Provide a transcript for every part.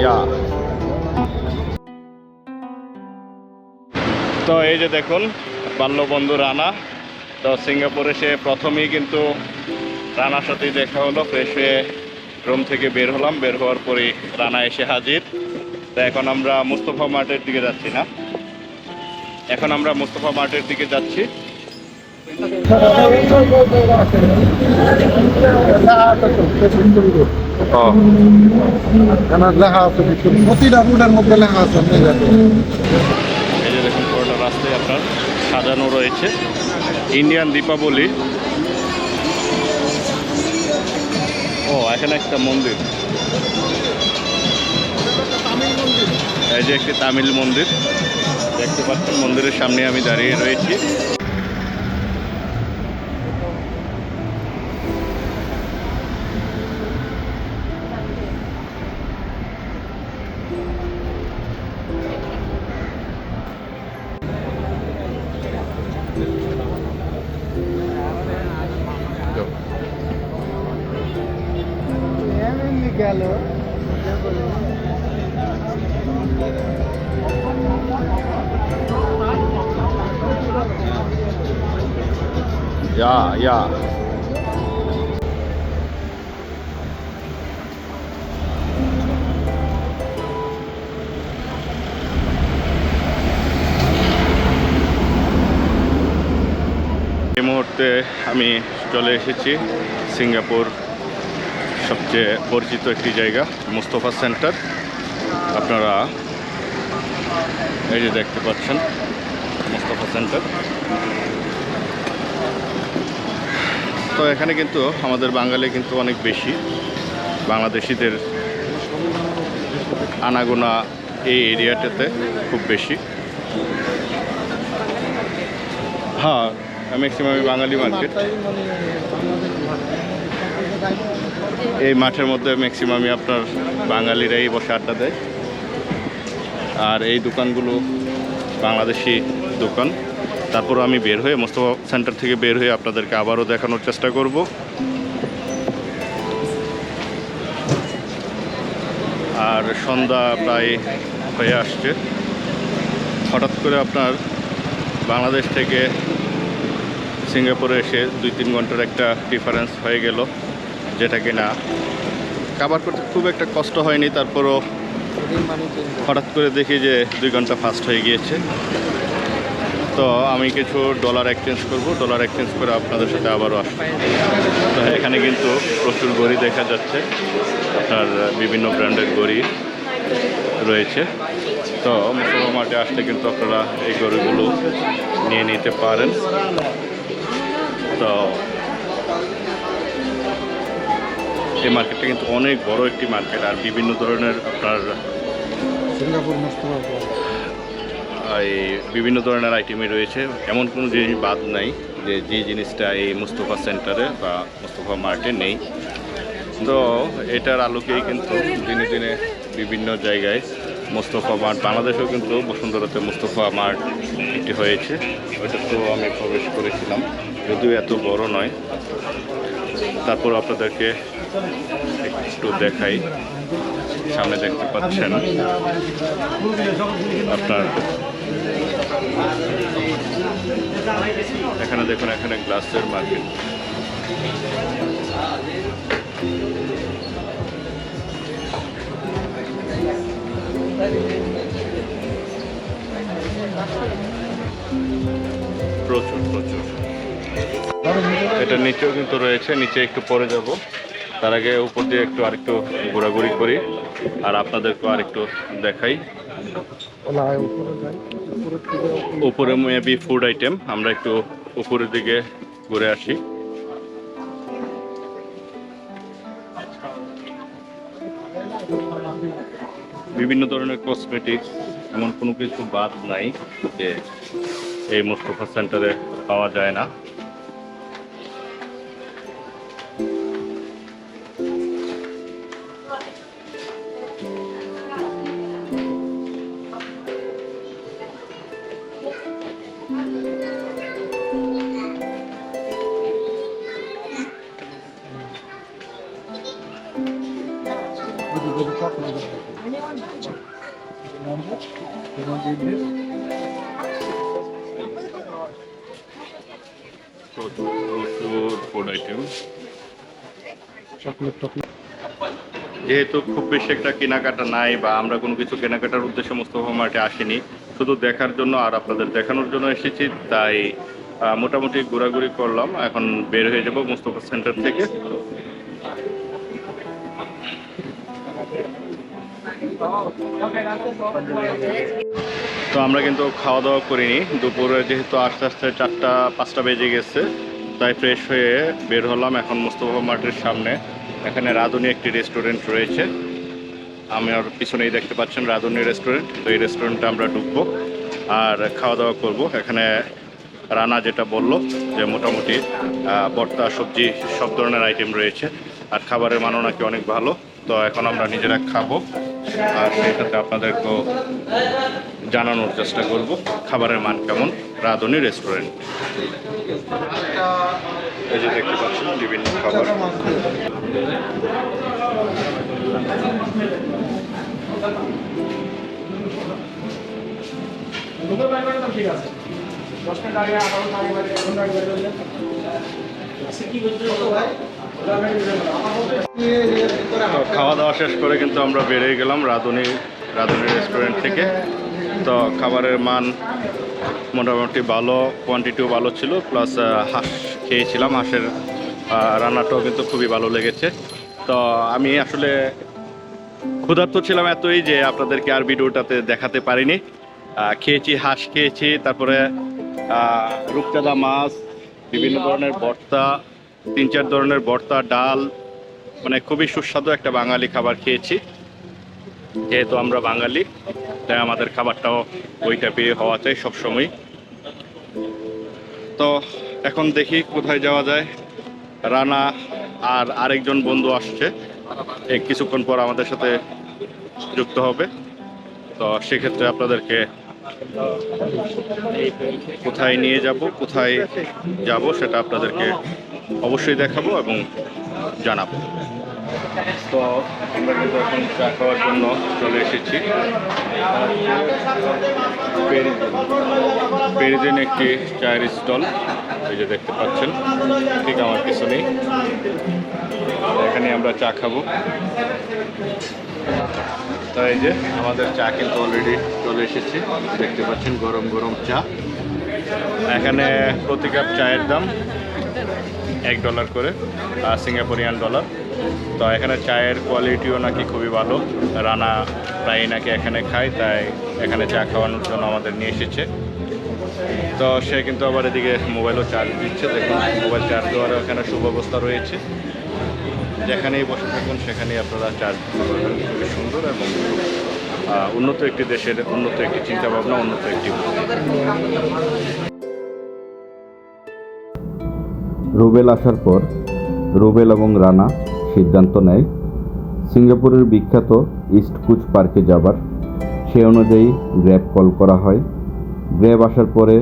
ইয়া। তো এই যে দেখুন বাল্যবন্ধু রানা। তো সিঙ্গাপুরে সে প্রথমেই কিন্তু রানার সাথেই দেখা হলো ফ্রেশ হয়ে রুম থেকে বের হলাম। বের হওয়ার পরে রানা এসে হাজির। তো এখন আমরা মুস্তফা মার্টের দিকে যাচ্ছি না। এখন আমরা মুস্তফা মার্টের দিকে যাচ্ছি। লেখা আছে প্রতিটা রুটের মধ্যে লেখা আছে এই যে দেখুন পুরোটা রাস্তায় আপনার সাজানো রয়েছে। ইন্ডিয়ান দীপাবলি। ও এখানে একটা মন্দির। এই যে একটি তামিল মন্দির। দেখতে পাচ্ছেন মন্দিরের সামনে আমি দাঁড়িয়ে রয়েছি। গেল। ইয়া ইয়া। এই মুহূর্তে আমি চলে এসেছি সিঙ্গাপুর সবচেয়ে পরিচিত একটি জায়গা, মুস্তফা সেন্টার। আপনারা এই যে দেখতে পাচ্ছেন, মুস্তফা সেন্টার। তো এখানে কিন্তু আমাদের বাঙালি কিন্তু অনেক বেশি। বাংলাদেশিদের আনাগোনা এই এরিয়াটাতে খুব বেশি। হ্যাঁ ম্যাক্সিমাম বাঙালি মার্কেট এই মাঠের মধ্যে ম্যাক্সিমামই আপনার বাঙালিরাই বসে আড্ডা দেয়। আর এই দোকানগুলো বাংলাদেশি দোকান। তারপর আমি বের হয়ে মোস্তফা সেন্টার থেকে বের হয়ে আপনাদেরকে আবারও দেখানোর চেষ্টা করব। আর সন্ধ্যা প্রায় হয়ে আসছে। হঠাৎ করে আপনার বাংলাদেশ থেকে সিঙ্গাপুরে এসে দুই তিন ঘণ্টার একটা ডিফারেন্স হয়ে গেল। যেটা কিনা কাবার করতে খুব একটা কষ্ট হয়নি তারপরও হঠাৎ করে দেখি যে দুই ঘণ্টা ফাস্ট হয়ে গিয়েছে। তো আমি কিছু ডলার এক্সচেঞ্জ করব ডলার এক্সচেঞ্জ করে আপনাদের সাথে আবারও আসব। তো এখানে কিন্তু প্রচুর গড়ি দেখা যাচ্ছে। আপনার বিভিন্ন ব্র্যান্ডের গড়ি রয়েছে। তো মুসলমান মাঠে আসলে কিন্তু আপনারা এই গড়িগুলো নিয়ে নিতে পারেন। তো এই মার্কেটটা কিন্তু অনেক বড় একটি মার্কেট আর বিভিন্ন ধরনের আপনার সিঙ্গাপুর এই বিভিন্ন ধরনের আইটেমই রয়েছে। এমন কোনো জিনিস বাদ নাই যে যে জিনিসটা এই মুস্তফা সেন্টারে বা মুস্তফা মার্টে নেই। তো এটার আলোকেই কিন্তু দিনে দিনে বিভিন্ন জায়গায় মুস্তফা মার্ট বাংলাদেশেও কিন্তু বসুন্ধরাতে মুস্তফা মার্ট একটি হয়েছে। ওইটা তো আমি প্রবেশ করেছিলাম। যদিও এত বড় নয়। তারপর আপনাদেরকে একটু দেখাই। সামনে দেখতে পাচ্ছেন আপনার। এখানে দেখুন, এখানে গ্লাসের মার্কেট। প্রচুর প্রচুর। এটা নিচেও কিন্তু রয়েছে, নিচে একটু পরে যাব। তার আগে উপর দিয়ে একটু আরেকটু ঘোরাঘুরি করি, আর আপনাদেরকেও আরেকটু দেখাই। উপরে মেবি ফুড আইটেম আমরা একটু উপরের দিকে ঘুরে আসি। বিভিন্ন ধরনের কসমেটিক্স এমন কোনো কিছু বাদ নাই যে এই মুস্তফা সেন্টারে পাওয়া যায় না। যেহেতু খুব বেশি একটা কেনাকাটা নাই বা আমরা কোনো কিছু কেনাকাটার উদ্দেশ্যে মোস্তফা মার্টে আসিনি, শুধু দেখার জন্য আর আপনাদের দেখানোর জন্য এসেছি, তাই মোটামুটি ঘোরাঘুরি করলাম, এখন বের হয়ে যাব মোস্তফা সেন্টার থেকে। তো আমরা কিন্তু খাওয়া দাওয়া করিনি। দুপুরে যেহেতু আস্তে আস্তে চারটা, পাঁচটা বেজে গেছে, তাই ফ্রেশ হয়ে বের হলাম এখন মোস্তফা মার্টের সামনে। এখানে রাঁধুনি একটি রেস্টুরেন্ট রয়েছে। আমি আর পিছনেই দেখতে পাচ্ছেন রাঁধুনি রেস্টুরেন্ট তো এই রেস্টুরেন্টে আমরা ঢুকবো আর খাওয়া দাওয়া করব। এখানে রানা যেটা বলল যে মোটামুটি ভর্তা, সবজি, সব ধরনের আইটেম রয়েছে। আর খাবারের মানও নাকি অনেক ভালো। তো এখন আমরা নিজেরা খাব। আর সাথে আপনাদেরকেও জানানোর চেষ্টা করব, খাবারের মান কেমন, রাঁধুনি রেস্টুরেন্ট এই যে দেখতে পাচ্ছেন, বিভিন্ন খাবার। খাওয়া দাওয়া শেষ করে কিন্তু আমরা বেরিয়ে গেলাম রাঁধুনি রাঁধুনি রেস্টুরেন্ট থেকে। তো খাবারের মান মোটামুটি ভালো কোয়ান্টিটিও ভালো ছিল প্লাস হাঁস খেয়েছিলাম, হাঁসের রান্নাটাও কিন্তু খুবই ভালো লেগেছে। তো আমি আসলে ক্ষুধার্ত ছিলাম এতই যে আপনাদেরকে আর ভিডিওটাতে দেখাতে পারিনি। খেয়েছি হাঁস খেয়েছি, তারপরে রূপচাঁদা মাছ, বিভিন্ন ধরনের ভর্তা, তিন চার ধরনের ভর্তা, ডাল মানে খুবই সুস্বাদু একটা বাঙালি খাবার খেয়েছি, যেহেতু আমরা বাঙালি। তাই আমাদের খাবারটাও ওই টাইপের হওয়া চাই সবসময়। তো এখন দেখি কোথায় যাওয়া যায়। রানা আর আরেকজন বন্ধু আসছে। কিছুক্ষণ পর আমাদের সাথে যুক্ত হবে। তো সেক্ষেত্রে আপনাদেরকে কোথায় নিয়ে যাব, কোথায় যাব সেটা আপনাদেরকে অবশ্যই দেখাবো এবং জানাব। তো আমরা কিন্তু এখন চা খাওয়ার জন্য চলে এসেছি। পেরিজেন একটি চায়ের স্টল, এই যে দেখতে পাচ্ছেন, ঠিক আমার পিছনেই। এখানে আমরা চা খাব। তো এই যে আমাদের চা কিন্তু অলরেডি চলে এসেছে। দেখতে পাচ্ছেন গরম গরম চা। এখানে প্রতি কাপ চায়ের দাম এক ডলার করে, আর সিঙ্গাপুরিয়ান ডলার। তো এখানে চায়ের কোয়ালিটিও নাকি খুবই ভালো। রানা প্রায় নাকি এখানে খায়, তাই এখানে চা খাওয়ানোর জন্য আমাদের নিয়ে এসেছে। তো সে কিন্তু আবার এদিকে মোবাইলও চার্জ দিচ্ছে। দেখুন, মোবাইল চার্জ দেওয়ারও এখানে সুব্যবস্থা রয়েছে। যেখানেই বসে থাকুন, সেখানেই আপনারা চার্জ দিতে খুবই সুন্দর এবং উন্নত একটি দেশের, উন্নত একটি চিন্তাভাবনা, উন্নত একটি রুবেল আসার পর, রুবেল এবং রানা সিদ্ধান্ত নেয়। সিঙ্গাপুরের বিখ্যাত ইস্ট কুচ পার্কে যাবার, সে অনুযায়ী গ্র্যাব কল করা হয়। গ্র্যাব আসার পরে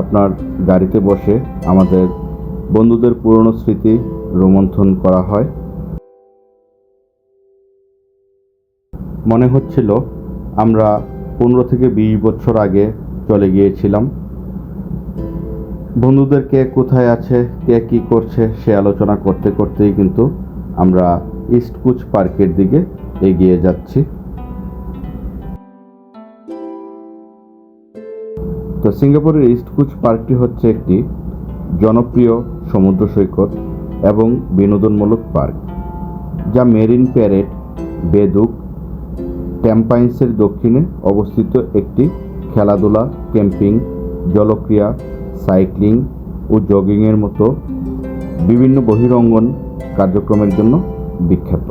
আপনার গাড়িতে বসে আমাদের বন্ধুদের পুরনো স্মৃতি রোমন্থন করা হয়। মনে হচ্ছিল আমরা পনেরো থেকে বিশ বছর আগে চলে গিয়েছিলাম। বন্ধুদের কে কোথায় আছে, কে কি করছে সে আলোচনা করতে করতেই কিন্তু আমরা ইস্ট কুচ পার্কের দিকে এগিয়ে যাচ্ছি। তো সিঙ্গাপুরের ইস্ট কুচ পার্কটি হচ্ছে একটি জনপ্রিয় সমুদ্র সৈকত এবং বিনোদনমূলক পার্ক, যা মেরিন প্যারেড, বেদুক ট্যাম্পাইন্সের দক্ষিণে অবস্থিত একটি খেলাধুলা, ক্যাম্পিং জলক্রিয়া সাইক্লিং ও জগিংয়ের মতো বিভিন্ন বহিরঙ্গন কার্যক্রমের জন্য বিখ্যাত।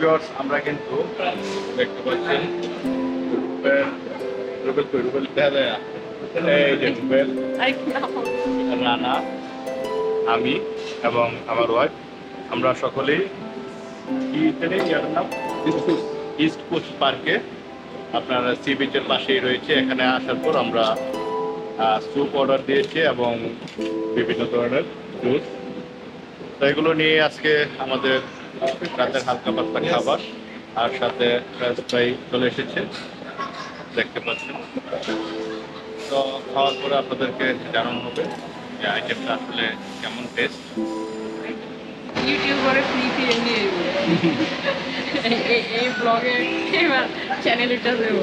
ভিউয়ার্স আমরা কিন্তু দেখতে পাচ্ছেন রুবেল রুবেল কই? রুবেল? এই যে রুবেল রানা আমি এবং আমার ওয়াইফ আমরা সকলেই কি ইয়ার নাম? ইস্ট কোস্ট পার্কে আপনার সি বিচের পাশেই রয়েছে। এখানে আসার পর আমরা স্যুপ অর্ডার দিয়েছি এবং বিভিন্ন ধরনের জুস তো এগুলো নিয়ে আজকে আমাদের রাতের হালকা পাতলা খাবার, আর সাথে ফ্রেঞ্চ ফ্রাই চলে এসেছে, দেখতে পাচ্ছেন। তো খাওয়ার পরে আপনাদেরকে জানানো হবে যে আইটেমটা আসলে কেমন টেস্ট ইউটিউবারে ফ্রি ফ্রি নিয়ে এই ব্লগে চ্যানেলটা দেবো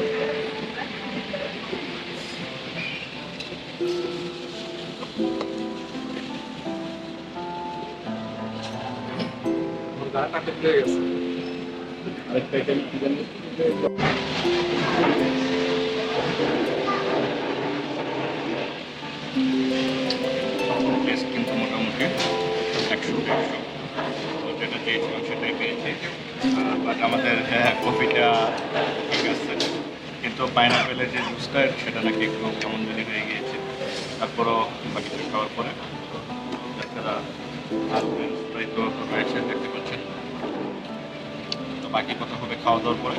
কিন্তু মোটামুটি একশো যেটা চেয়েছিলাম সেটাই পেয়েছি বাট আমাদের কফিটা ঠিক আছে কিন্তু পাইনাপেলের যে জুসটা সেটা নাকি একটু কেমন জানি হয়ে গিয়েছে তারপরও বাকিটা খাওয়ার পরে তাছাড়া তো বাকি কথা হবে খাওয়া দাওয়ার পরে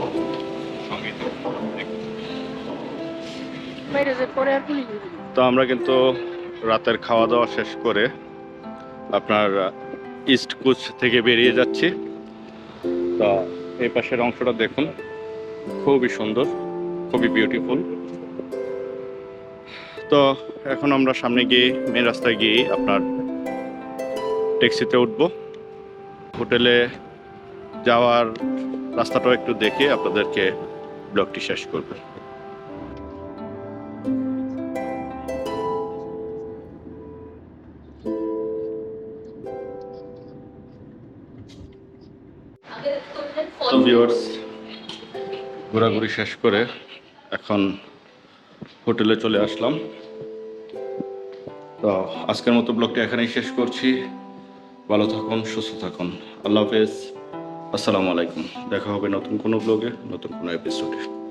তো আমরা কিন্তু রাতের খাওয়া দাওয়া শেষ করে আপনার ইস্ট কুচ থেকে বেরিয়ে যাচ্ছি। তো এই পাশের অংশটা দেখুন। খুবই সুন্দর, খুবই বিউটিফুল তো এখন আমরা সামনে গিয়ে মেন রাস্তায় গিয়ে আপনার ট্যাক্সিতে উঠব। হোটেলে যাওয়ার রাস্তাটাও একটু দেখে আপনাদেরকে ব্লগটি শেষ করব। ঘোরাঘুরি শেষ করে এখন হোটেলে চলে আসলাম। তো আজকের মতো ব্লগটি এখানেই শেষ করছি। ভালো থাকুন, সুস্থ থাকুন। আল্লাহ হাফেজ। আসসালামু আলাইকুম। দেখা হবে নতুন কোনো ব্লগে নতুন কোনো এপিসোডে